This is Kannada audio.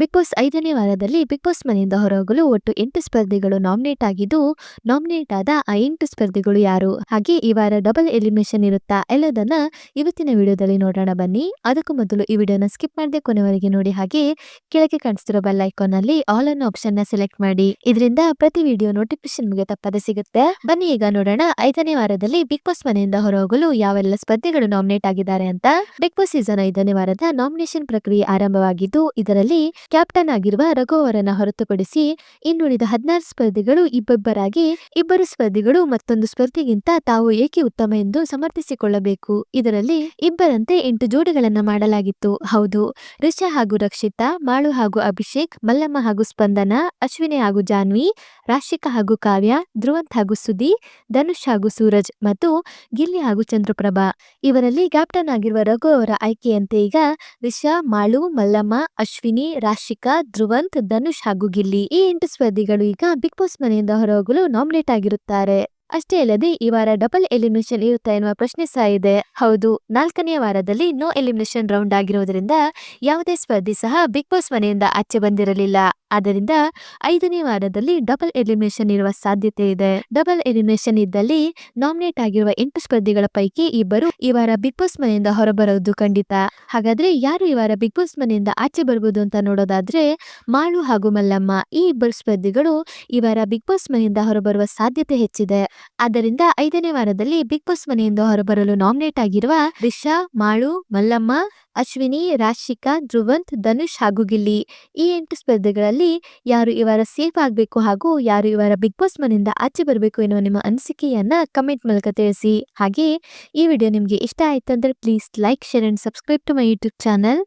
ಬಿಗ್ ಬಾಸ್ ಐದನೇ ವಾರದಲ್ಲಿ ಬಿಗ್ ಬಾಸ್ ಮನೆಯಿಂದ ಹೊರಹೋಗಲು ಒಟ್ಟು ಎಂಟು ಸ್ಪರ್ಧಿಗಳು ನಾಮಿನೇಟ್ ಆಗಿದ್ದು, ನಾಮಿನೇಟ್ ಆದ ಆ ಎಂಟು ಸ್ಪರ್ಧಿಗಳು ಯಾರು? ಹಾಗೆ ಈ ವಾರ ಡಬಲ್ ಎಲಿಮಿನೇಷನ್ ಇರುತ್ತಾ? ಎಲ್ಲದನ್ನ ಇವತ್ತಿನ ವಿಡಿಯೋದಲ್ಲಿ ನೋಡೋಣ ಬನ್ನಿ. ಅದಕ್ಕೂ ಮೊದಲು ಈ ವಿಡಿಯೋನ ಸ್ಕಿಪ್ ಮಾಡದೆ ಕೊನೆವರೆಗೆ ನೋಡಿ. ಹಾಗೆ ಕೆಳಗೆ ಕಾಣಿಸ್ತಿರೋ ಬೆಲ್ ಐಕಾನ್ ಅಲ್ಲಿ ಆಲ್ ಅನ್ ಆಪ್ಷನ್ನ ಸೆಲೆಕ್ಟ್ ಮಾಡಿ. ಇದರಿಂದ ಪ್ರತಿ ವಿಡಿಯೋ ನೋಟಿಫಿಕೇಶನ್ ನಿಮಗೆ ತಪ್ಪದೆ ಸಿಗುತ್ತೆ. ಬನ್ನಿ ಈಗ ನೋಡೋಣ ಐದನೇ ವಾರದಲ್ಲಿ ಬಿಗ್ ಬಾಸ್ ಮನೆಯಿಂದ ಹೊರಹೋಗಲು ಯಾವೆಲ್ಲ ಸ್ಪರ್ಧಿಗಳು ನಾಮಿನೇಟ್ ಆಗಿದ್ದಾರೆ ಅಂತ. ಬಿಗ್ ಬಾಸ್ ಸೀಸನ್ ಐದನೇ ವಾರದ ನಾಮಿನೇಷನ್ ಪ್ರಕ್ರಿಯೆ ಆರಂಭವಾಗಿದ್ದು, ಇದರಲ್ಲಿ ಕ್ಯಾಪ್ಟನ್ ಆಗಿರುವ ರಘು ಅವರನ್ನು ಹೊರತುಪಡಿಸಿ ಇನ್ನುಳಿದ ಹದಿನಾರು ಸ್ಪರ್ಧಿಗಳು ಇಬ್ಬೊಬ್ಬರಾಗಿ ಇಬ್ಬರು ಸ್ಪರ್ಧಿಗಳು ಮತ್ತೊಂದು ಸ್ಪರ್ಧಿಗಿಂತ ತಾವು ಏಕೆ ಉತ್ತಮ ಎಂದು ಸಮರ್ಥಿಸಿಕೊಳ್ಳಬೇಕು. ಇದರಲ್ಲಿ ಇಬ್ಬರಂತೆ ಎಂಟು ಜೋಡಿಗಳನ್ನ ಮಾಡಲಾಗಿತ್ತು. ಹೌದು, ರಿಷಾ ಹಾಗೂ ರಕ್ಷಿತಾ, ಮಾಳು ಹಾಗೂ ಅಭಿಷೇಕ್, ಮಲ್ಲಮ್ಮ ಹಾಗೂ ಸ್ಪಂದನ, ಅಶ್ವಿನಿ ಹಾಗೂ ಜಾನ್ವಿ, ರಾಶಿಕಾ ಹಾಗೂ ಕಾವ್ಯ, ಧ್ರುವಂತ್ ಹಾಗೂ ಸುದಿ ಧನುಷ್ ಹಾಗೂ ಸೂರಜ್ ಮತ್ತು ಗಿಲ್ಲಿ ಹಾಗೂ ಚಂದ್ರಪ್ರಭಾ. ಇವರಲ್ಲಿ ಕ್ಯಾಪ್ಟನ್ ಆಗಿರುವ ರಘು ಅವರ ಆಯ್ಕೆಯಂತೆ ಈಗ ರಿಷಾ, ಮಾಳು, ಮಲ್ಲಮ್ಮ, ಅಶ್ವಿನಿ ರಾಶಿಕಾ ಧ್ರುವಂತ್ ಧನುಷ್ ಹಾಗೂ ಗಿಲ್ಲಿ ಈ ಎಂಟು ಸ್ಪರ್ಧಿಗಳು ಈಗ ಬಿಗ್ ಬಾಸ್ ಮನೆಯಿಂದ ಹೊರಹೋಗಲು ನಾಮಿನೇಟ್ ಆಗಿರುತ್ತಾರೆ. ಅಷ್ಟೇ ಅಲ್ಲದೆ ಈ ವಾರ ಡಬಲ್ ಎಲಿಮಿನೇಷನ್ ಇರುತ್ತಾ ಎನ್ನುವ ಪ್ರಶ್ನೆ ಸಹ ಇದೆ. ಹೌದು ನಾಲ್ಕನೆಯ ವಾರದಲ್ಲಿ ನೋ ಎಲಿಮಿನೇಷನ್ ರೌಂಡ್ ಆಗಿರುವುದರಿಂದ ಯಾವುದೇ ಸ್ಪರ್ಧಿ ಸಹ ಬಿಗ್ ಬಾಸ್ ಮನೆಯಿಂದ ಆಚೆ ಬಂದಿರಲಿಲ್ಲ. ಆದ್ದರಿಂದ ಐದನೇ ವಾರದಲ್ಲಿ ಡಬಲ್ ಎಲಿಮಿನೇಷನ್ ಇರುವ ಸಾಧ್ಯತೆ ಇದೆ. ಡಬಲ್ ಎಲಿಮಿನೇಷನ್ ಇದ್ದಲ್ಲಿ ನಾಮಿನೇಟ್ ಆಗಿರುವ ಎಂಟು ಸ್ಪರ್ಧಿಗಳ ಪೈಕಿ ಇಬ್ಬರು ಈ ವಾರ ಬಿಗ್ ಬಾಸ್ ಮನೆಯಿಂದ ಹೊರಬರುವುದು ಖಂಡಿತ. ಹಾಗಾದ್ರೆ ಯಾರು ಈ ವಾರ ಬಿಗ್ ಬಾಸ್ ಮನೆಯಿಂದ ಆಚೆ ಬರಬಹುದು ಅಂತ ನೋಡೋದಾದ್ರೆ ಮಾಳು ಹಾಗೂ ಮಲ್ಲಮ್ಮ. ಈ ಇಬ್ಬರು ಸ್ಪರ್ಧಿಗಳು ಈ ವಾರ ಬಿಗ್ ಬಾಸ್ ಮನೆಯಿಂದ ಹೊರಬರುವ ಸಾಧ್ಯತೆ ಹೆಚ್ಚಿದೆ. ಆದ್ದರಿಂದ ಐದನೇ ವಾರದಲ್ಲಿ ಬಿಗ್ ಬಾಸ್ ಮನೆಯಿಂದ ಹೊರಬರಲು ನಾಮಿನೇಟ್ ಆಗಿರುವ ರಿಷಾ, ಮಾಳು, ಮಲ್ಲಮ್ಮ, ಅಶ್ವಿನಿ, ರಾಶಿಕಾ, ಧ್ರುವಂತ್, ಧನುಷ್ ಹಾಗೂ ಗಿಲ್ಲಿ ಈ ಎಂಟು ಸ್ಪರ್ಧೆಗಳಲ್ಲಿ ಯಾರು ಇವರ ವಾರ ಸೇಫ್ ಆಗಬೇಕು ಹಾಗೂ ಯಾರು ಇವರ ವಾರ ಬಿಗ್ ಬಾಸ್ ಮನೆಯಿಂದ ಆಚೆ ಬರಬೇಕು ಎನ್ನುವ ನಿಮ್ಮ ಅನಿಸಿಕೆಯನ್ನ ಕಮೆಂಟ್ ಮೂಲಕ ತಿಳಿಸಿ. ಹಾಗೆ ಈ ವಿಡಿಯೋ ನಿಮಗೆ ಇಷ್ಟ ಆಯ್ತು ಅಂದ್ರೆ please like share and subscribe to my YouTube channel